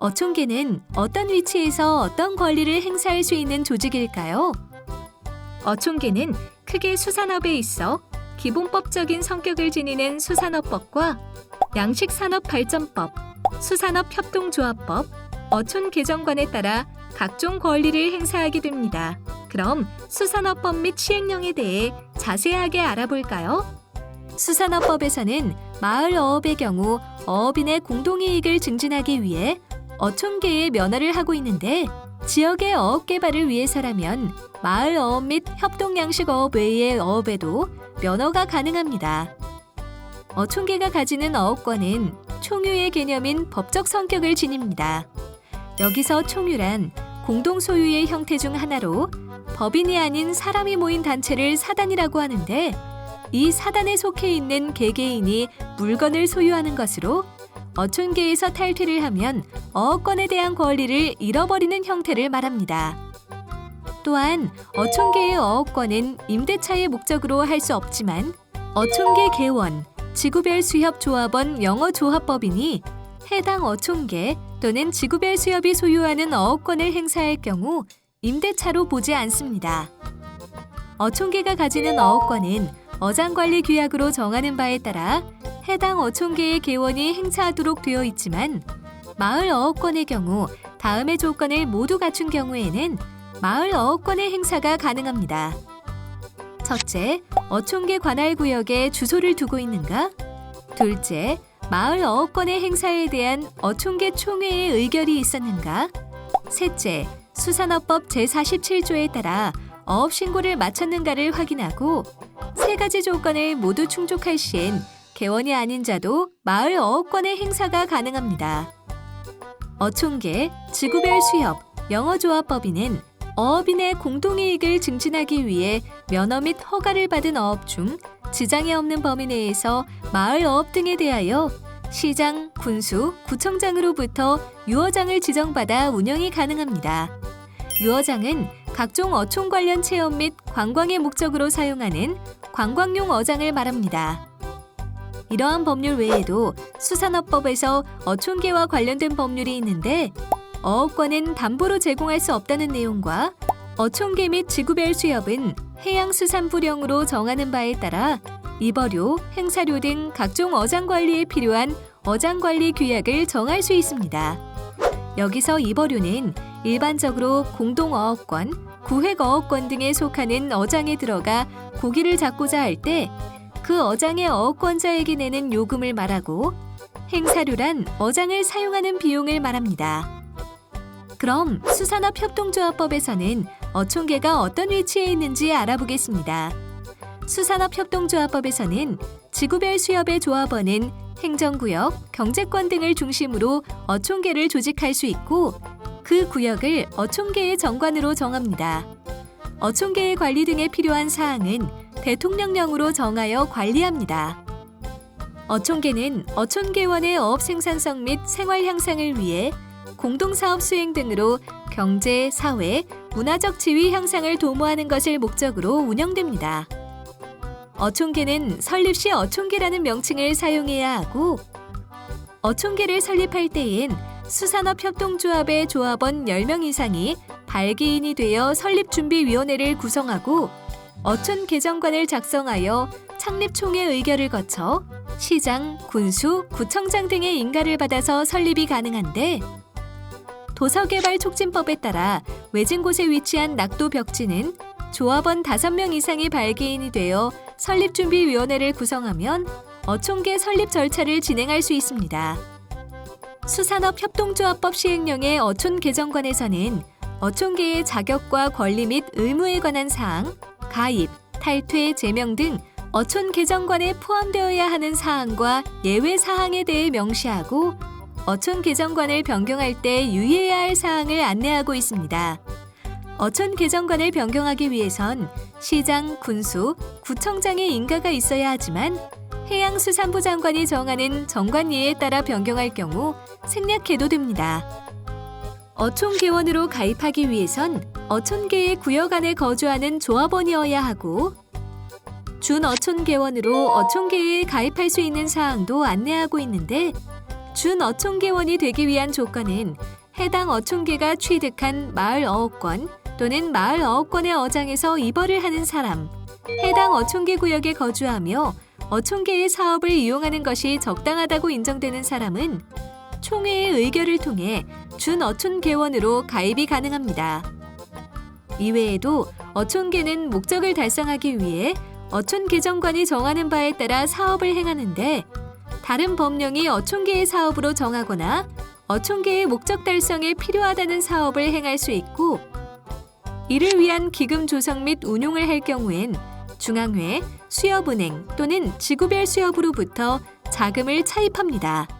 어촌계는 어떤 위치에서 어떤 권리를 행사할 수 있는 조직일까요? 어촌계는 크게 수산업에 있어 기본법적인 성격을 지니는 수산업법과 양식산업발전법, 수산업협동조합법, 어촌개정관에 따라 각종 권리를 행사하게 됩니다. 그럼 수산업법 및 시행령에 대해 자세하게 알아볼까요? 수산업법에서는 마을 어업의 경우 어업인의 공동이익을 증진하기 위해 어촌계의 면허를 하고 있는데 지역의 어업 개발을 위해서라면 마을 어업 및 협동 양식 어업 외의 어업에도 면허가 가능합니다. 어촌계가 가지는 어업권은 총유의 개념인 법적 성격을 지닙니다. 여기서 총유란 공동 소유의 형태 중 하나로 법인이 아닌 사람이 모인 단체를 사단이라고 하는데 이 사단에 속해 있는 개개인이 물건을 소유하는 것으로 어촌계에서 탈퇴를 하면 어업권에 대한 권리를 잃어버리는 형태를 말합니다. 또한 어촌계의 어업권은 임대차의 목적으로 할 수 없지만 어촌계 개원, 지구별 수협 조합원 영어 조합법인이 해당 어촌계 또는 지구별 수협이 소유하는 어업권을 행사할 경우 임대차로 보지 않습니다. 어촌계가 가지는 어업권은 어장관리 규약으로 정하는 바에 따라 해당 어촌계의 개원이 행사하도록 되어 있지만 마을 어업권의 경우 다음의 조건을 모두 갖춘 경우에는 마을 어업권의 행사가 가능합니다. 첫째, 어촌계 관할 구역에 주소를 두고 있는가? 둘째, 마을 어업권의 행사에 대한 어촌계 총회의 의결이 있었는가? 셋째, 수산업법 제47조에 따라 어업 신고를 마쳤는가를 확인하고 세 가지 조건을 모두 충족할 시엔 개원이 아닌 자도 마을 어업권의 행사가 가능합니다. 어촌계, 지구별 수협, 영어조합법인은 어업인의 공동이익을 증진하기 위해 면허 및 허가를 받은 어업 중 지장이 없는 범위 내에서 마을 어업 등에 대하여 시장, 군수, 구청장으로부터 유어장을 지정받아 운영이 가능합니다. 유어장은 각종 어촌 관련 체험 및 관광의 목적으로 사용하는 관광용 어장을 말합니다. 이러한 법률 외에도 수산업법에서 어촌계와 관련된 법률이 있는데 어업권은 담보로 제공할 수 없다는 내용과 어촌계 및 지구별 수협은 해양수산부령으로 정하는 바에 따라 입어료, 행사료 등 각종 어장 관리에 필요한 어장 관리 규약을 정할 수 있습니다. 여기서 입어료는 일반적으로 공동어업권, 구획어업권 등에 속하는 어장에 들어가 고기를 잡고자 할 때 그 어장의 어업권자에게 내는 요금을 말하고 행사료란 어장을 사용하는 비용을 말합니다. 그럼 수산업 협동조합법에서는 어촌계가 어떤 위치에 있는지 알아보겠습니다. 수산업 협동조합법에서는 지구별 수협의 조합원은 행정구역, 경제권 등을 중심으로 어촌계를 조직할 수 있고 그 구역을 어촌계의 정관으로 정합니다. 어촌계의 관리 등에 필요한 사항은 대통령령으로 정하여 관리합니다. 어촌계는 어촌계원의 어업 생산성 및 생활 향상을 위해 공동사업 수행 등으로 경제, 사회, 문화적 지위 향상을 도모하는 것을 목적으로 운영됩니다. 어촌계는 설립 시 어촌계라는 명칭을 사용해야 하고 어촌계를 설립할 때엔 수산업 협동조합의 조합원 10명 이상이 발기인이 되어 설립준비위원회를 구성하고 어촌 개정관을 작성하여 창립총회 의결을 거쳐 시장, 군수, 구청장 등의 인가를 받아서 설립이 가능한데 도서개발 촉진법에 따라 외진 곳에 위치한 낙도 벽지는 조합원 5명 이상이 발기인이 되어 설립준비위원회를 구성하면 어촌계 설립 절차를 진행할 수 있습니다. 수산업협동조합법 시행령의 어촌 개정관에서는 어촌계의 자격과 권리 및 의무에 관한 사항, 가입, 탈퇴, 제명 등 어촌 개정관에 포함되어야 하는 사항과 예외 사항에 대해 명시하고 어촌 개정관을 변경할 때 유의해야 할 사항을 안내하고 있습니다. 어촌 개정관을 변경하기 위해선 시장, 군수, 구청장의 인가가 있어야 하지만 해양수산부 장관이 정하는 정관예에 따라 변경할 경우 생략해도 됩니다. 어촌 개원으로 가입하기 위해선 어촌계의 구역 안에 거주하는 조합원이어야 하고 준 어촌 개원으로 어촌계에 가입할 수 있는 사항도 안내하고 있는데 준 어촌계원이 되기 위한 조건은 해당 어촌계가 취득한 마을 어업권 또는 마을 어업권의 어장에서 입어를 하는 사람, 해당 어촌계 구역에 거주하며 어촌계의 사업을 이용하는 것이 적당하다고 인정되는 사람은 총회의 의결을 통해 준 어촌계원으로 가입이 가능합니다. 이외에도 어촌계는 목적을 달성하기 위해 어촌계정관이 정하는 바에 따라 사업을 행하는데 다른 법령이 어촌계의 사업으로 정하거나 어촌계의 목적 달성에 필요하다는 사업을 행할 수 있고 이를 위한 기금 조성 및 운용을 할 경우엔 중앙회, 수협은행 또는 지구별 수협으로부터 자금을 차입합니다.